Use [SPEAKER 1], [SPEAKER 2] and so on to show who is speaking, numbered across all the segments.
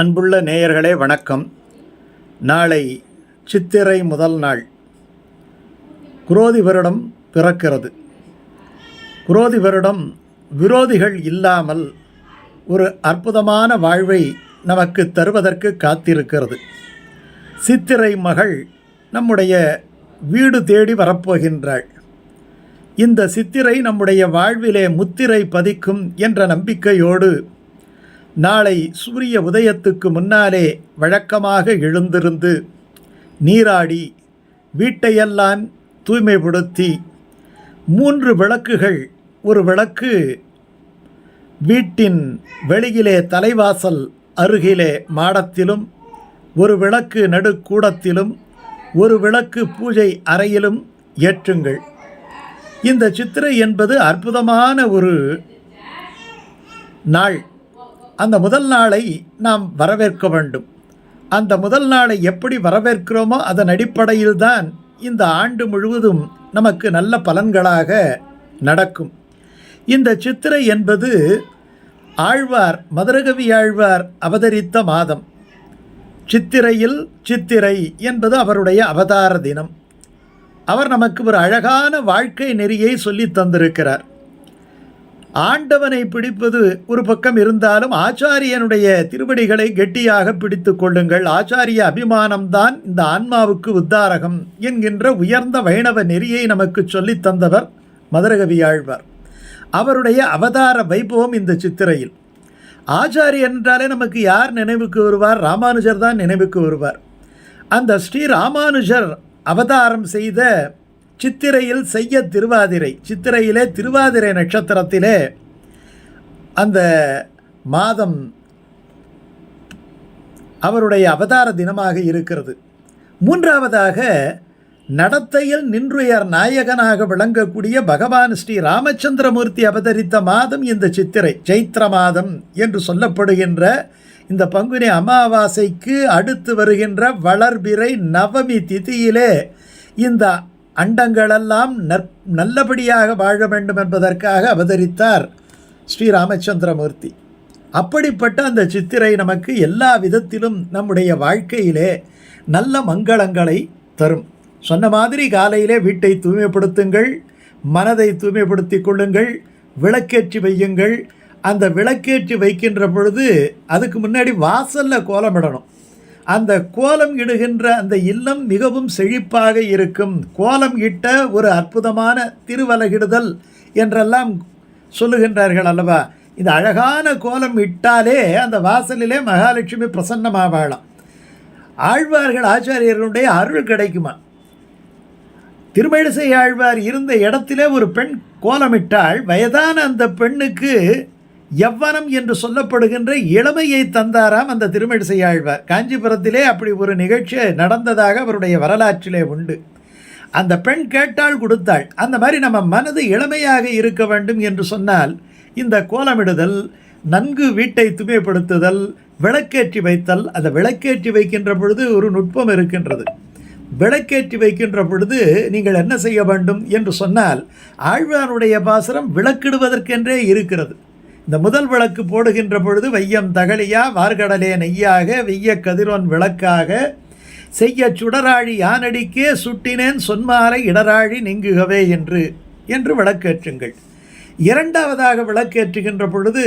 [SPEAKER 1] அன்புள்ள நேயர்களே வணக்கம். நாளை சித்திரை முதல் நாள். குரோதி வருடம் பிறக்கிறது. குரோதி வருடம் விரோதிகள் இல்லாமல் ஒரு அற்புதமான வாழ்வை நமக்கு தருவதற்கு காத்திருக்கிறது. சித்திரை மகள் நம்முடைய வீடு தேடி வரப்போகின்றாள். இந்த சித்திரை நம்முடைய வாழ்விலே முத்திரை பதிக்கும் என்ற நம்பிக்கையோடு நாளை சூரிய உதயத்துக்கு முன்னாலே வழக்கமாக எழுந்திருந்து நீராடி வீட்டையெல்லாம் தூய்மைப்படுத்தி மூன்று விளக்குகள். ஒரு விளக்கு வீட்டின் வெளியிலே தலைவாசல் அருகிலே மாடத்திலும் ஒரு விளக்கு நடுக்கூடத்திலும் ஒரு விளக்கு பூஜை அறையிலும் ஏற்றுங்கள். இந்த சித்திரை என்பது அற்புதமான ஒரு நாள். அந்த முதல் நாளை நாம் வரவேற்க வேண்டும். அந்த முதல் நாளை எப்படி வரவேற்கிறோமோ அதன் அடிப்படையில் தான் இந்த ஆண்டு முழுவதும் நமக்கு நல்ல பலன்களாக நடக்கும். இந்த சித்திரை என்பது ஆழ்வார் மதுரகவி ஆழ்வார் அவதரித்த மாதம். சித்திரையில் சித்திரை என்பது அவருடைய அவதார தினம். அவர் நமக்கு ஒரு அழகான வாழ்க்கை நெறியை சொல்லி தந்திருக்கிறார். ஆண்டவனை பிடிப்பது ஒரு பக்கம் இருந்தாலும் ஆச்சாரியனுடைய திருவடிகளை கெட்டியாக பிடித்து கொள்ளுங்கள். ஆச்சாரிய அபிமானம்தான் இந்த ஆன்மாவுக்கு உத்தாரகம் என்கின்ற உயர்ந்த வைணவ நெறியை நமக்கு சொல்லித் தந்தவர் மதுரகவி ஆழ்வார். அவருடைய அவதார வைபவம் இந்த சித்திரையில். ஆச்சாரியன் என்றாலே நமக்கு யார் நினைவுக்கு வருவார்? ராமானுஜர் தான் நினைவுக்கு வருவார். அந்த ஸ்ரீ ராமானுஜர் அவதாரம் செய்த சித்திரையில் செய்ய திருவாதிரை. சித்திரையிலே திருவாதிரை நட்சத்திரத்திலே அந்த மாதம் அவருடைய அவதார தினமாக இருக்கிறது. மூன்றாவதாக நடத்தையில் நின்றுயர் நாயகனாக விளங்கக்கூடிய பகவான் ஸ்ரீ ராமச்சந்திரமூர்த்தி அவதரித்த மாதம் இந்த சித்திரை. சைத்திர மாதம் என்று சொல்லப்படுகின்ற இந்த பங்குனி அமாவாசைக்கு அடுத்து வருகின்ற வளர்பிறை நவமி திதியிலே இந்த அண்டங்களெல்லாம் நற் நல்லபடியாக வாழ வேண்டும் என்பதற்காக அவதரித்தார் ஸ்ரீ ராமச்சந்திரமூர்த்தி அப்படிப்பட்ட அந்த சித்திரை நமக்கு எல்லா விதத்திலும் நம்முடைய வாழ்க்கையிலே நல்ல மங்களங்களை தரும். சொன்ன மாதிரி காலையிலே வீட்டை தூய்மைப்படுத்துங்கள் மனதை தூய்மைப்படுத்தி கொள்ளுங்கள் விளக்கேற்றி வையுங்கள். அந்த விளக்கேற்றி வைக்கின்ற பொழுது அதுக்கு முன்னாடி வாசலில் கோலமிடணும். அந்த கோலம் இடுகின்ற அந்த இல்லம் மிகவும் செழிப்பாக இருக்கும். கோலம் இட்ட ஒரு அற்புதமான திருவலகிடுதல் என்றெல்லாம் சொல்லுகின்றார்கள் அல்லவா? இந்த அழகான கோலம் இட்டாலே அந்த வாசலிலே மகாலட்சுமி பிரசன்னமாவாளாம். ஆழ்வார்கள் ஆச்சாரியர்களுடைய அருள் கிடைக்குமா? திருமழிசை ஆழ்வார் இருந்த இடத்திலே ஒரு பெண் கோலமிட்டால் வயதான அந்த பெண்ணுக்கு எவ்வனம் என்று சொல்லப்படுகின்ற இளமையை தந்தாராம் அந்த திருமழிசை ஆழ்வார் காஞ்சிபுரத்திலே அப்படி ஒரு நிகழ்ச்சி நடந்ததாக அவருடைய வரலாற்றிலே உண்டு. அந்த பெண் கேட்டால் கொடுத்தாள் அந்த மாதிரி நம்ம மனது இளமையாக இருக்க வேண்டும் என்று சொன்னால் இந்த கோலமிடுதல் நன்கு வீட்டை தூய்மைப்படுத்துதல் விளக்கேற்றி வைத்தல் அந்த விளக்கேற்றி வைக்கின்ற பொழுது ஒரு நுட்பம் இருக்கின்றது. விளக்கேற்றி வைக்கின்ற பொழுது நீங்கள் என்ன செய்ய வேண்டும் என்று சொன்னால் ஆழ்வாருடைய பாசனம் விளக்கிடுவதற்கென்றே இருக்கிறது. இந்த முதல் விளக்கு போடுகின்ற பொழுது வையம் தகழியா வார்கடலே நெய்யாக வெய்ய கதிரோன் விளக்காக செய்ய சுடராழி யானடிக்கே சுட்டினேன் சொன்மாலை இடராழி நீங்குகவே என்று என்று விளக்கேற்றுங்கள். இரண்டாவதாக விளக்கேற்றுகின்ற பொழுது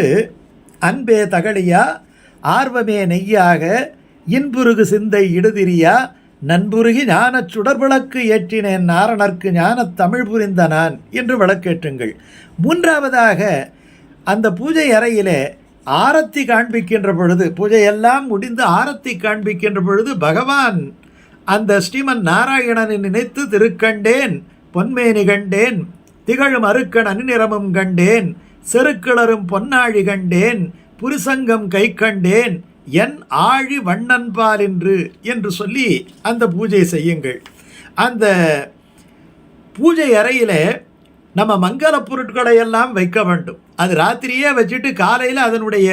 [SPEAKER 1] அன்பே தகழியா ஆர்வமே நெய்யாக இன்புருகு சிந்தை இடுதிரியா நண்புருகி ஞானச் சுடர்விளக்கு ஏற்றினேன் நாரணர்க்கு ஞானத் தமிழ் புரிந்த நான் என்று விளக்கேற்றுங்கள். மூன்றாவதாக அந்த பூஜை அறையிலே ஆரத்தி காண்பிக்கின்ற பொழுது பூஜையெல்லாம் முடிந்து ஆரத்தி காண்பிக்கின்ற பொழுது பகவான் அந்த ஸ்ரீமன் நாராயணனை நினைத்து திருக்கண்டேன் பொன்மேனி கண்டேன் திகழும் அருக்கன் அணிநிறமும் கண்டேன் செருக்கிளரும் பொன்னாழி கண்டேன் புரிசங்கம் கை கண்டேன் என் ஆழி வண்ணன்பால் என்று என்று சொல்லி அந்த பூஜை செய்யுங்கள். அந்த பூஜை அறையில் நம்ம மங்கள பொருட்களை எல்லாம் வைக்க வேண்டும். அது ராத்திரியே வச்சுட்டு காலையில் அதனுடைய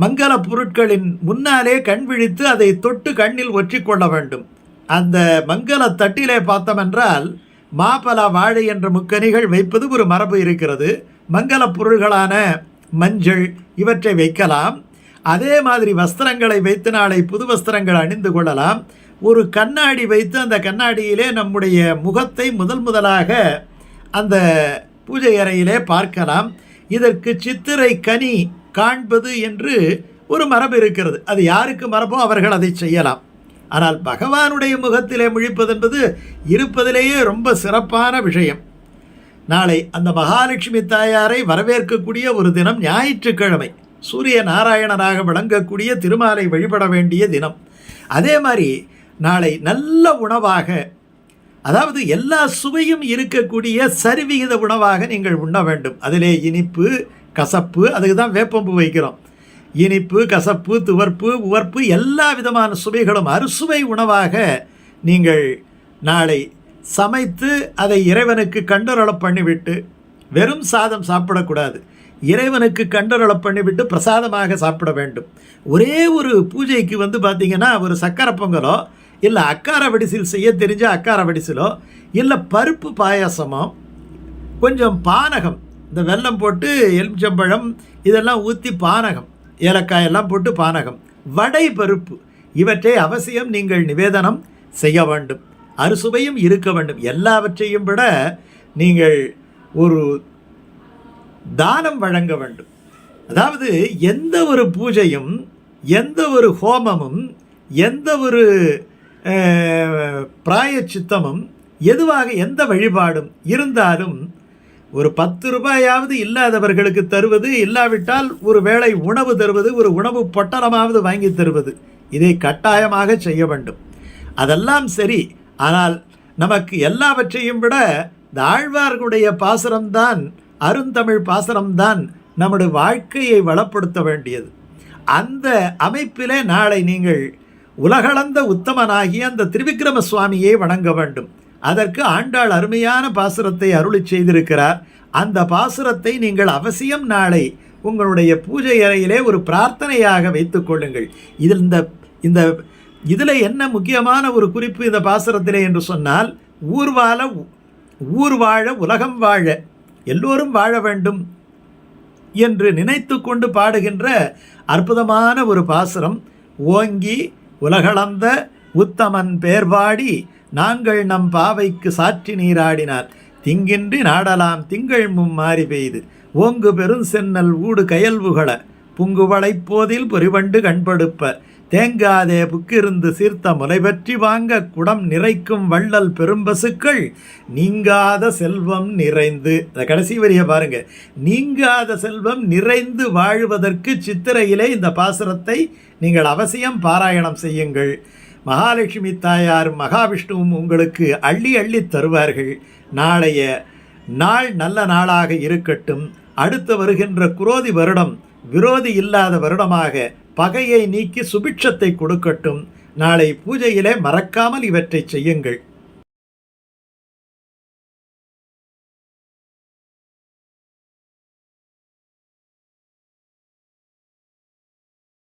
[SPEAKER 1] மங்கள பொருட்களின் முன்னாலே கண் விழித்து அதை தொட்டு கண்ணில் ஒற்றிக்கொள்ள வேண்டும். அந்த மங்கள தட்டிலே பார்த்தோமென்றால் மாப்பலா வாழை என்ற முக்கனிகள் வைப்பது ஒரு மரபு இருக்கிறது. மங்கள பொருள்களான மஞ்சள் இவற்றை வைக்கலாம். அதே மாதிரி வஸ்திரங்களை வைத்து நாளை புது வஸ்திரங்கள் அணிந்து கொள்ளலாம். ஒரு கண்ணாடி வைத்து அந்த கண்ணாடியிலே நம்முடைய முகத்தை முதல் முதலாக அந்த பூஜை அறையிலே பார்க்கலாம். இதற்கு சித்திரை கனி காண்பது என்று ஒரு மரபு இருக்கிறது. அது யாருக்கு மரபோ அவர்கள் அதை செய்யலாம். ஆனால் பகவானுடைய முகத்திலே முழிப்பது என்பது இருப்பதிலேயே ரொம்ப சிறப்பான விஷயம். நாளை அந்த மகாலட்சுமி தாயாரை வரவேற்கக்கூடிய ஒரு தினம் ஞாயிற்றுக்கிழமை. சூரிய நாராயணனாக விளங்கக்கூடிய திருமாலை வழிபட வேண்டிய தினம். அதே மாதிரி நாளை நல்ல உணவாக அதாவது எல்லா சுவையும் இருக்கக்கூடிய சரிவிகித உணவாக நீங்கள் உண்ண வேண்டும். அதிலே இனிப்பு கசப்பு அதுக்கு தான் வேப்பம்பு வைக்கிறோம். இனிப்பு கசப்பு துவர்ப்பு உவர்ப்பு எல்லா விதமான சுவைகளும் அறுசுவை உணவாக நீங்கள் நாளை சமைத்து அதை இறைவனுக்கு கண்டுரளப் பண்ணிவிட்டு வெறும் சாதம் சாப்பிடக்கூடாது. இறைவனுக்கு கண்டுரளப் பண்ணிவிட்டு பிரசாதமாக சாப்பிட வேண்டும். ஒரே ஒரு பூஜைக்கு வந்து பார்த்திங்கன்னா ஒரு சக்கரை பொங்கலோ இல்லை அக்கார வடிசில் செய்ய தெரிஞ்ச அக்கார வடிசிலோ இல்லை பருப்பு பாயாசமோ கொஞ்சம் பானகம் இந்த வெல்லம் போட்டு எலுமிச்சம்பழம் இதெல்லாம் ஊற்றி பானகம் ஏலக்காய் எல்லாம் போட்டு பானகம் வடை பருப்பு இவற்றை அவசியம் நீங்கள் நிவேதனம் செய்ய வேண்டும். அறுசுவையும் இருக்க வேண்டும். எல்லாவற்றையும் விட நீங்கள் ஒரு தானம் வழங்க வேண்டும். அதாவது எந்த ஒரு பூஜையும் எந்த ஒரு ஹோமமும் எந்த ஒரு பிராய பிராயச்சித்தமும் எதுவாக எந்த வழிபாடும் இருந்தாலும் ஒரு பத்து ரூபாயாவது இல்லாதவர்களுக்கு தருவது இல்லாவிட்டால் ஒரு வேளை உணவு தருவது ஒரு உணவு பொட்டலமாவது வாங்கி தருவது. இதை கட்டாயமாக செய்ய வேண்டும். அதெல்லாம் சரி. ஆனால் நமக்கு எல்லாவற்றையும் விட இந்த ஆழ்வார்களுடைய பாசனம்தான் அருந்தமிழ் பாசனம்தான் நம்முடைய வாழ்க்கையை வளப்படுத்த வேண்டியது. அந்த அமைப்பிலே நாளை நீங்கள் உலகளந்த உத்தமனாகிய அந்த திரிவிக்ரம சுவாமியை வணங்க வேண்டும். அதற்கு ஆண்டாள் அருமையான பாசுரத்தை அருளி செய்திருக்கிறார். அந்த பாசுரத்தை நீங்கள் அவசியம் நாளை உங்களுடைய பூஜை அறையிலே ஒரு பிரார்த்தனையாக வைத்துக்கொள்ளுங்கள் இதில் இந்த இந்த இதில் என்ன முக்கியமான ஒரு குறிப்பு இந்த பாசுரத்திலே என்று சொன்னால் ஊர் வாழ ஊர் வாழ உலகம் வாழ எல்லோரும் வாழ வேண்டும் என்று நினைத்து கொண்டு பாடுகின்ற அற்புதமான ஒரு பாசுரம். ஓங்கி உலகளந்த உத்தமன் பேர்பாடி நாங்கள் நம் பாவைக்கு சாற்றி நீராடினார். திங்கின்றி நாடலாம் திங்கள் மும்மாறி பெய்து. ஓங்கு பெருஞ்சென்னல் ஊடு கயல்வுகள. புங்குவளைப் போதில் பொறிவண்டு கண்படுப்ப தேங்காதே புக்கிருந்து சீர்த்த முலை பற்றி வாங்க குடம் நிறைக்கும் வள்ளல் பெரும்பசுக்கள் நீங்காத செல்வம் நிறைந்து. அந்த கடைசி வரியை பாருங்க. நீங்காத செல்வம் நிறைந்து வாழ்வதற்கு சித்திரையிலே இந்த பாசுரத்தை நீங்கள் அவசியம் பாராயணம் செய்யுங்கள். மகாலட்சுமி தாயார் மகாவிஷ்ணுவும் உங்களுக்கு அள்ளி அள்ளி தருவார்கள். நாளைய நாள் நல்ல நாளாக இருக்கட்டும். அடுத்து வருகின்ற குரோதி வருடம் விரோதி இல்லாத வருடமாக பகையை நீக்கி சுபிட்சத்தை கொடுக்கட்டும். நாளை பூஜையிலே மறக்காமல் இவற்றை செய்யுங்கள்.